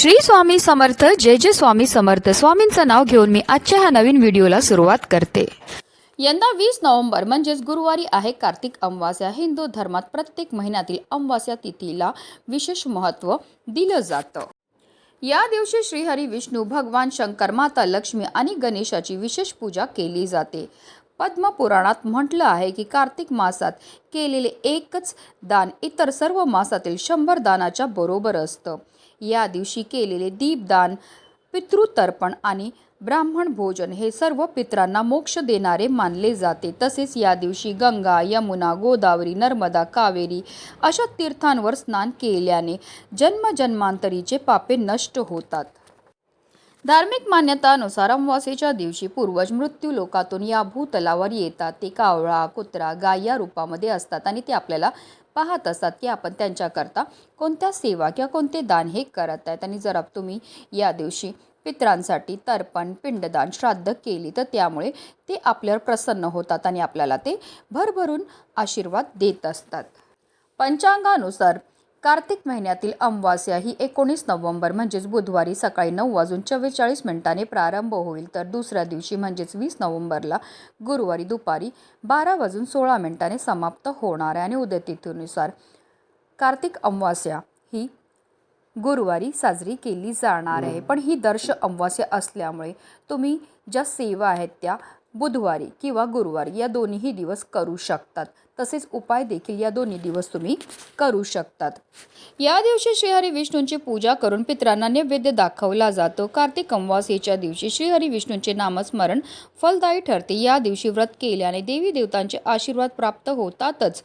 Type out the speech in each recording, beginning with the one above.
श्री स्वामी समर्थ जय जय स्वामी समर्थ. स्वामींचं नाव घेऊन मी आजच्या ह्या नवीन व्हिडिओला सुरुवात करते. यंदा वीस नोव्हेंबर म्हणजेच गुरुवारी आहे कार्तिक अमावास्या. हिंदू धर्मात प्रत्येक महिन्यातील अमावास्या तिथीला विशेष महत्त्व दिलं जातं. या दिवशी श्रीहरी विष्णू भगवान शंकर माता लक्ष्मी आणि गणेशाची विशेष पूजा केली जाते. पद्मपुराणात म्हटलं आहे की कार्तिक मासात केलेले एकच दान इतर सर्व मासातील शंभर दानाच्या बरोबर असतं. या दिवशी केलेले दीपदान पितृतर्पण आणि ब्राह्मण भोजन हे सर्व पित्रांना मोक्ष देणारे मानले जाते. तसेच या दिवशी गंगा यमुना गोदावरी नर्मदा कावेरी अशा तीर्थांवर स्नान केल्याने जन्मजन्मांतरीचे पापे नष्ट होतात. धार्मिक मान्यतानुसार अमावास्येच्या दिवशी पूर्वज मृत्यू लोकातून या भूतलावर येतात. ते कावळा कुत्रा गाय या रूपामध्ये असतात आणि ते आपल्याला पाहत असतात की आपण त्यांच्याकरता कोणत्या सेवा किंवा कोणते दान हे करत आहेत. आणि जर तुम्ही या दिवशी पित्रांसाठी तर्पण पिंडदान श्राद्ध केली तर त्यामुळे ते आपल्यावर प्रसन्न होतात आणि आपल्याला ते भरभरून आशीर्वाद देत असतात. पंचांगानुसार कार्तिक महिन्यातील अमावास्या ही एकोणीस नोव्हेंबर म्हणजेच बुधवारी सकाळी नऊ वाजून चव्वेचाळीस मिनिटांनी प्रारंभ होईल. तर दुसऱ्या दिवशी म्हणजेच वीस नोव्हेंबरला गुरुवारी दुपारी बारा वाजून सोळा मिनिटाने समाप्त होणार आहे. आणि उदयतिथीनुसार कार्तिक अमावास्या ही गुरुवारी साजरी केली जाणार आहे. पण ही दर्श अमावास्या असल्यामुळे तुम्ही ज्या सेवा आहेत त्या बुधवारी किंवा गुरुवारी या दोन्हीही दिवस करू शकतात. तसेच उपाय देखील या दोन्ही दिवस तुम्ही करू शकतात. या दिवशी श्रीहरी विष्णूंची पूजा करून पित्रांना नैवेद्य दाखवला जातो. कार्तिक अमावास्येच्या दिवशी श्रीहरी विष्णूंचे नामस्मरण फलदायी ठरते. या दिवशी व्रत केल्याने देवी देवतांचे आशीर्वाद प्राप्त होतातच.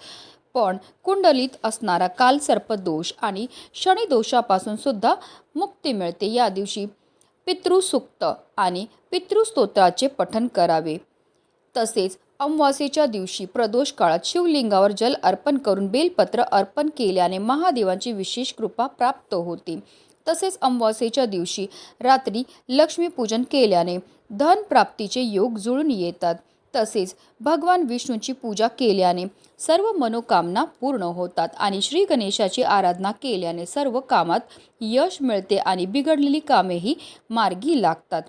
पण कुंडलीत असणारा कालसर्पदोष आणि शनिदोषापासून सुद्धा मुक्ती मिळते. या दिवशी पितृसुक्त आणि पितृस्तोत्राचे पठन करावे. तसेच अमावास्येच्या दिवशी प्रदोष काळात शिवलिंगावर जल अर्पण करून बेलपत्र अर्पण केल्याने महादेवांची विशेष कृपा प्राप्त होते. तसेच अमावास्येच्या दिवशी रात्री लक्ष्मीपूजन केल्याने धन प्राप्तीचे योग जुळून येतात. तसेच भगवान विष्णूची पूजा केल्याने सर्व मनोकामना पूर्ण होतात आणि श्री गणेशाची आराधना केल्याने सर्व कामात यश मिळते आणि बिघडलेली कामेही मार्गी लागतात.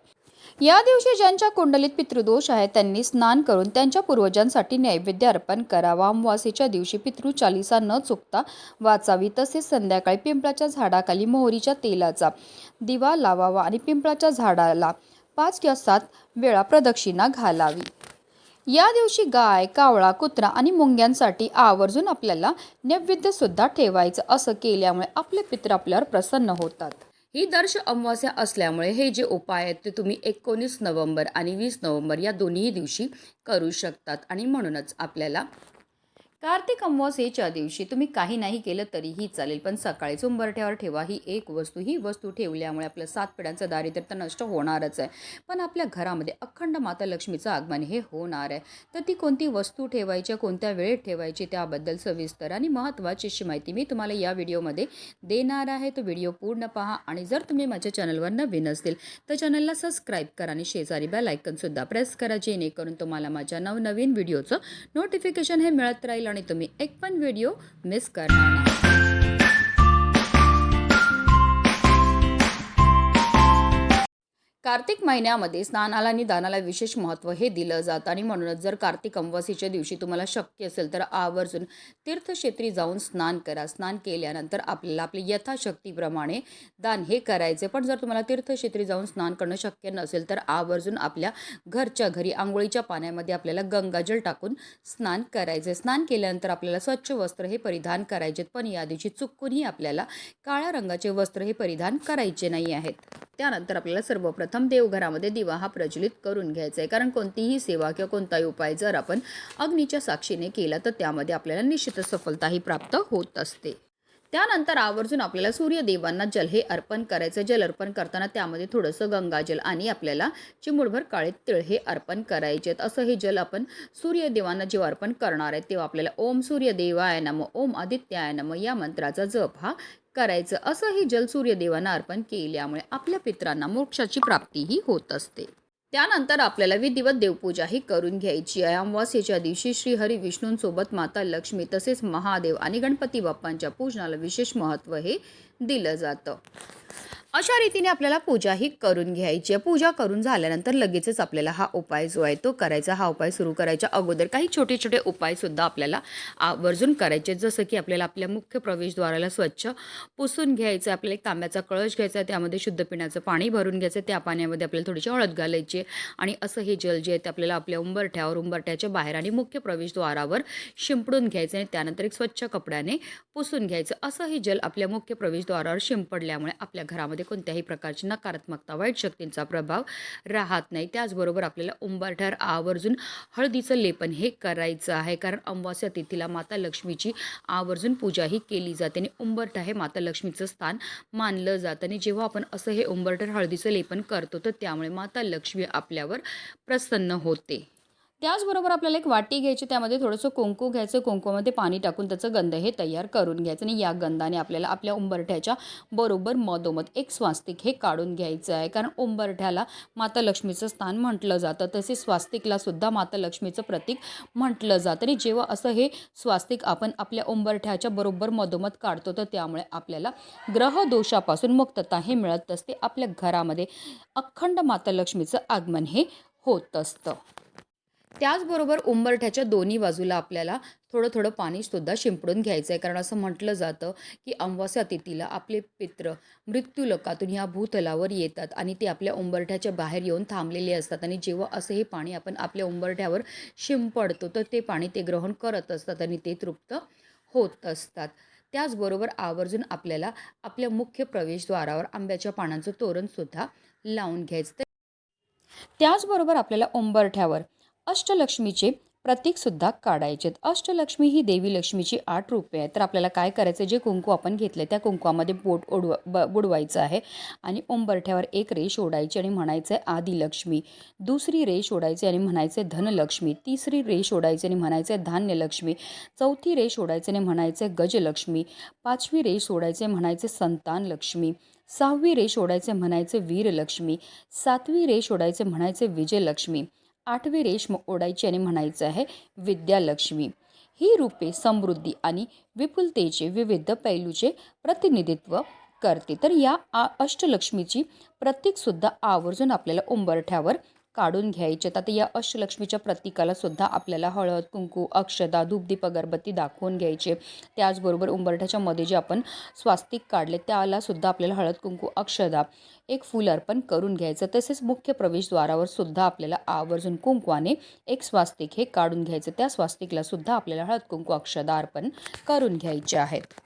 या दिवशी ज्यांच्या कुंडलीत पितृदोष आहे त्यांनी स्नान करून त्यांच्या पूर्वजांसाठी नैवेद्य अर्पण करावा. अमावासेच्या दिवशी पितृ चालिसा न चुकता वाचावी. तसेच संध्याकाळी पिंपळाच्या झाडाखाली मोहरीच्या तेलाचा दिवा लावावा आणि पिंपळाच्या झाडाला पाच किंवा सात वेळा प्रदक्षिणा घालावी. या दिवशी गाय कावळा कुत्रा आणि मुंग्यांसाठी आवर्जून आपल्याला नैवेद्य सुद्धा ठेवायचं असं केल्यामुळे आपले पित्र आपल्यावर प्रसन्न होतात. ही दर्श अमावास्या असल्यामुळे हे जे उपाय आहेत ते तुम्ही एकोणीस नोव्हेंबर आणि वीस नोव्हेंबर या दोन्ही दिवशी करू शकतात आणि म्हणूनच आपल्याला कार्तिक अमावास्येच्या दिवशी तुम्ही काही नाही केलं तरीही चालेल पण सकाळी उंबरठ्यावर ठेवा. ही एक वस्तू ही वस्तू ठेवल्यामुळे आपलं सात पिढ्यांचं दारिद्र्य तर नष्ट होणारच आहे. पण आपल्या घरामध्ये अखंड माता लक्ष्मीचं आगमन हे होणार आहे. तर ती कोणती वस्तू ठेवायची कोणत्या वेळेत ठेवायची त्याबद्दल सविस्तर आणि महत्त्वाची अशी माहिती मी तुम्हाला या व्हिडिओमध्ये देणार आहे. तो व्हिडिओ पूर्ण पहा आणि जर तुम्ही माझ्या चॅनलवर नवीन असतील तर चॅनलला सबस्क्राईब करा आणि शेजारी बेल आयकनसुद्धा प्रेस करा जेणेकरून तुम्हाला माझ्या नवनवीन व्हिडिओचं नोटिफिकेशन हे मिळत राहील आणि तुम्ही एक पण व्हिडिओ मिस करणार नाही. कार्तिक महिन्यामध्ये स्नानाला आणि दानाला विशेष महत्त्व हे दिलं जातं. आणि म्हणूनच जर कार्तिक अमावास्येच्या दिवशी तुम्हाला शक्य असेल तर आवर्जून तीर्थक्षेत्री जाऊन स्नान करा. स्नान केल्यानंतर आपल्याला आपली यथाशक्तीप्रमाणे दान हे करायचे. पण जर तुम्हाला तीर्थक्षेत्री जाऊन स्नान करणं शक्य नसेल तर आवर्जून आपल्या घरच्या घरी आंघोळीच्या पाण्यामध्ये आपल्याला गंगाजल टाकून स्नान करायचे. स्नान केल्यानंतर आपल्याला स्वच्छ वस्त्र हे परिधान करायचे. पण या दिवशी चुकूनही आपल्याला काळ्या रंगाचे वस्त्र हे परिधान करायचे नाही आहेत. त्यानंतर आपल्याला सर्वप्रथम देवघरामध्ये दिवा हा प्रज्वलित करून घ्यायचा आहे कारण कोणतीही सेवा किंवा कोणताही उपाय जर आपण अग्नीच्या साक्षीने केला तर त्यामध्ये आपल्याला निश्चितच सफलताही प्राप्त होत असते. त्यानंतर आवर्जून आपल्याला सूर्यदेवांना जल हे अर्पण करायचं जल अर्पण करताना त्यामध्ये थोडंसं गंगाजल आणि आपल्याला चिमुडभर काळे तिळ हे अर्पण करायचे आहेत असं हे जल आपण सूर्यदेवांना जेव्हा अर्पण करणार आहे तेव्हा आपल्याला ओम सूर्यदेवाय नम ओम आदित्याय नम या मंत्राचा जप हा करायचं. असंही जल सूर्यदेवांना अर्पण केल्यामुळे आपल्या पित्रांना मोक्षाची प्राप्तीही होत असते. त्यानंतर आपल्याला विधिवत देवपूजाही करून घ्यायची आहे. अमावास्येच्या दिवशी श्री हरी विष्णूंसोबत माता लक्ष्मी तसेच महादेव आणि गणपती बाप्पांच्या पूजनाला विशेष महत्त्व हे दिलं जातं. अशा रीतीने आपल्याला पूजा ही करून घ्यायची आहे. पूजा करून झाल्यानंतर लगेचच आपल्याला हा उपाय जो आहे तो करायचा. हा उपाय सुरू करायच्या अगोदर काही छोटे छोटे उपायसुद्धा आपल्याला आवर्जून करायचे जसं की आपल्याला आपल्या मुख्य प्रवेशद्वाराला स्वच्छ पुसून घ्यायचं आहे. आपल्याला एक तांब्याचा कळश घ्यायचा आहे. त्यामध्ये शुद्ध पिण्याचं पाणी भरून घ्यायचं आहे. त्या पाण्यामध्ये आपल्याला थोडीशी हळद घालायची आणि असं हे जल जे आहे ते आपल्याला आपल्या उंबरठ्यावर उंबरठ्याच्या बाहेर आणि मुख्य प्रवेशद्वारावर शिंपडून घ्यायचं आणि त्यानंतर एक स्वच्छ कपड्याने पुसून घ्यायचं असं हे जल आपल्या मुख्य प्रवेशद्वारावर शिंपडल्यामुळे आपल्या घरामध्ये कोणत्याही प्रकारची नकारात्मकता वाईट शक्तींचा प्रभाव राहत नाही. त्याचबरोबर आपल्याला उंबरठ्यावर आवर्जून हळदीचं लेपन हे करायचं आहे. कारण अमावस्या तिथीला माता लक्ष्मीची आवर्जून पूजाही केली जाते आणि उंबरठा हे माता लक्ष्मीचं स्थान मानलं जातं आणि जेव्हा आपण असं हे उंबरठ्यावर हळदीचं लेपन करतो तर त्यामुळे माता लक्ष्मी आपल्यावर प्रसन्न होते. त्याचबरोबर आपल्याला एक वाटी घ्यायची त्यामध्ये थोडंसं कुंकू घ्यायचं कुंकूमध्ये पाणी टाकून त्याचं गंध हे तयार करून घ्यायचं आणि या गंधाने आपल्याला आपल्या उंबरठ्याच्या बरोबर मधोमध एक स्वास्तिक हे काढून घ्यायचं आहे. कारण उंबरठ्याला माता लक्ष्मीचं स्थान म्हटलं जातं तसेच स्वास्तिकला सुद्धा माता लक्ष्मीचं प्रतीक म्हटलं जातं. आणि जेव्हा असं हे स्वास्तिक आपण आपल्या उंबरठ्याच्या बरोबर मधोमध काढतो तर त्यामुळे आपल्याला ग्रह दोषापासून मुक्तता हे मिळत असते. आपल्या घरामध्ये अखंड माता लक्ष्मीचं आगमन हे होत असतं. त्याचबरोबर उंबरठ्याच्या दोन्ही बाजूला आपल्याला थोडं थोडं पाणीसुद्धा शिंपडून घ्यायचं आहे कारण असं म्हटलं जातं की अमावस्या तिथीला आपले पित्र मृत्यूलोकातून ह्या भूतलावर येतात आणि ते आपल्या उंबरठ्याच्या बाहेर येऊन थांबलेले असतात. आणि जेव्हा असं हे पाणी आपण आपल्या उंबरठ्यावर शिंपडतो तर ते पाणी ते ग्रहण करत असतात आणि ते तृप्त होत असतात. त्याचबरोबर आवर्जून आपल्याला आपल्या मुख्य प्रवेशद्वारावर आंब्याच्या पानांचं तोरणसुद्धा लावून घ्यायचं. त्याचबरोबर आपल्याला उंबरठ्यावर अष्टलक्ष्मीचे प्रतीकसुद्धा काढायचे आहेत अष्टलक्ष्मी ही देवी लक्ष्मीची आठ रूपे आहेत. तर आपल्याला काय करायचं जे कुंकू आपण घेतले त्या कुंकवामध्ये बोट ओढव ब बुडवायचं आहे. आणि उंबरठ्यावर एक रेष ओढायची आणि म्हणायचं आहे आदिलक्ष्मी. दुसरी रेष ओढायची आणि म्हणायचं आहे धनलक्ष्मी. तिसरी रेष ओढायची आणि म्हणायचं आहे धान्यलक्ष्मी. चौथी रेष ओढायची आणि म्हणायचं आहे गजलक्ष्मी. पाचवी रेष ओढायचे म्हणायचे संतान लक्ष्मी सहावी रेष ओढायचे म्हणायचे वीरलक्ष्मी. सातवी रेष ओढायचे म्हणायचे विजयलक्ष्मी. आठवी रेशम ओढायची आणि म्हणायचं आहे विद्यालक्ष्मी. ही रूपे समृद्धी आणि विपुलतेचे विविध पैलूचे प्रतिनिधित्व करते. तर या आ अष्टलक्ष्मीची प्रतीकसुद्धा आवर्जून आपल्याला उंबरठ्यावर काढून घ्यायचे. आता या अष्टलक्ष्मीच्या प्रतीकाला सुद्धा आपल्याला हळद कुंकू अक्षदा धूपदीप अगरबत्ती दाखवून घ्यायचे. त्याचबरोबर उंबरठ्याच्या मध्ये जे आपण स्वास्तिक काढले त्याला सुद्धा आपल्याला हळद कुंकू अक्षदा एक फूल अर्पण करून घ्यायचं. तसेच मुख्य प्रवेशद्वारावर सुद्धा आपल्याला आवर्जून कुंकवाने एक स्वास्तिक हे काढून घ्यायचं. त्या स्वास्तिकला सुद्धा आपल्याला हळद कुंकू अक्षदा अर्पण करून घ्यायचे आहेत.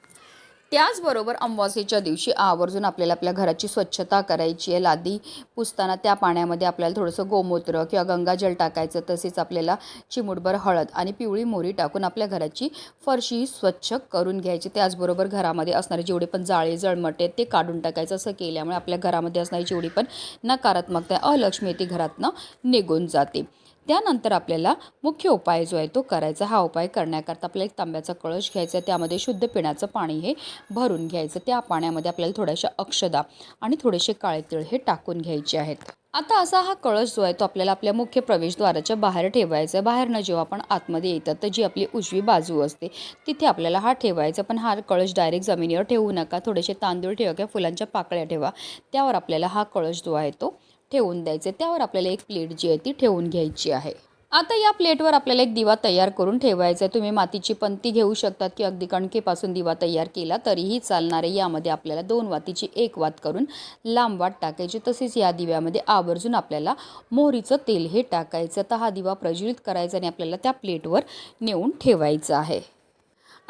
त्याचबरोबर अमावास्येच्या दिवशी आवर्जून आपल्याला आपल्या घराची स्वच्छता करायची आहे. लादी पुसताना त्या पाण्यामध्ये आपल्याला थोडंसं गोमूत्र किंवा गंगाजल टाकायचं तसेच आपल्याला चिमूटभर हळद आणि पिवळी मोरी टाकून आपल्या घराची फरशी स्वच्छ करून घ्यायची. त्याचबरोबर घरामध्ये असणारे जेवढे पण जाळे जळमटे ते काढून टाकायचं. असं केल्यामुळे आपल्या घरामध्ये असणारी जेवढी पण नकारात्मकता अलक्ष्मी ती घरातनं निघून जाते. त्यानंतर आपल्याला मुख्य उपाय जो आहे तो करायचा. हा उपाय करण्याकरता आपल्याला एक तांब्याचा कळश घ्यायचा आहे. त्यामध्ये शुद्ध पिण्याचं पाणी हे भरून घ्यायचं. त्या पाण्यामध्ये आपल्याला थोड्याशा अक्षदा आणि थोडेसे काळे तिळ हे टाकून घ्यायचे आहेत. आता असा हा कळश जो आहे तो आपल्याला आपल्या मुख्य प्रवेशद्वाराच्या बाहेर ठेवायचा आहे. बाहेरनं जेव्हा आपण आतमध्ये येतात तर जी आपली उजवी बाजू असते तिथे आपल्याला हा ठेवायचा पण हा कळश डायरेक्ट जमिनीवर ठेवू नका. थोडेसे तांदूळ ठेवा किंवा फुलांच्या पाकळ्या ठेवा. त्यावर आपल्याला हा कळश जो आहे तो ठेवून द्यायचे. त्यावर आपल्याला एक प्लेट जी आहे ती ठेवून घ्यायची आहे. आता या प्लेटवर आपल्याला एक दिवा तयार करून ठेवायचा आहे. तुम्ही मातीची पंती घेऊ शकतात की अगदी कणकेपासून दिवा तयार केला तरीही चालणार आहे. यामध्ये आपल्याला दोन वातीची एक वात करून लांब वात टाकायची. तसेच या दिव्यामध्ये आवर्जून आपल्याला मोहरीचं तेल हे टाकायचं. तर हा दिवा प्रज्वलित करायचा आणि आपल्याला त्या प्लेटवर नेऊन ठेवायचं आहे.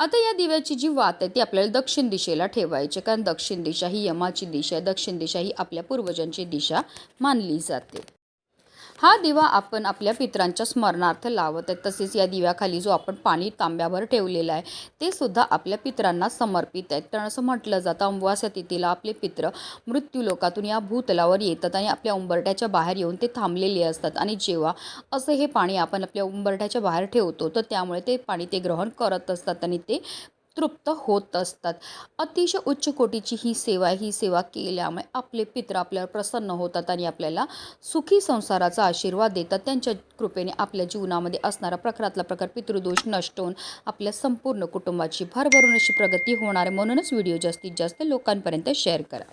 आता या दिव्याची जी वात आहे ती आपल्याला दक्षिण दिशेला ठेवायची कारण दक्षिण दिशा ही यमाची दिशा आहे. दक्षिण दिशा ही आपल्या पूर्वजांची दिशा मानली जाते. हा दिवा आपण आपल्या पितरांच्या स्मरणार्थ लावत आहे. तसेच या दिव्याखाली जो आपण पाणी तांब्यावर ठेवलेला आहे ते सुद्धा आपल्या पित्रांना समर्पित आहेत तर असं म्हटलं जातं अमावास्या तिथीला आपले पित्र मृत्यूलोकातून या भूतलावर येतात आणि आपल्या उंबरट्याच्या बाहेर येऊन ते थांबलेले असतात. आणि जेव्हा असं हे पाणी आपण आपल्या उंबरठ्याच्या बाहेर ठेवतो तर त्यामुळे ते पाणी ते ग्रहण करत असतात आणि ते तृप्त होत असतात. अतिशय उच्च कोटीची ही सेवा ही सेवा केल्यामुळे आपले पित्र आपल्यावर प्रसन्न होतात आणि आपल्याला सुखी संसाराचा आशीर्वाद देतात. त्यांच्या कृपेने आपल्या जीवनामध्ये असणारा प्रकारातला प्रकार पितृदोष नष्ट होऊन आपल्या संपूर्ण कुटुंबाची भरभरून अशी प्रगती होणार आहे. म्हणूनच व्हिडिओ जास्तीत जास्त लोकांपर्यंत शेअर करा.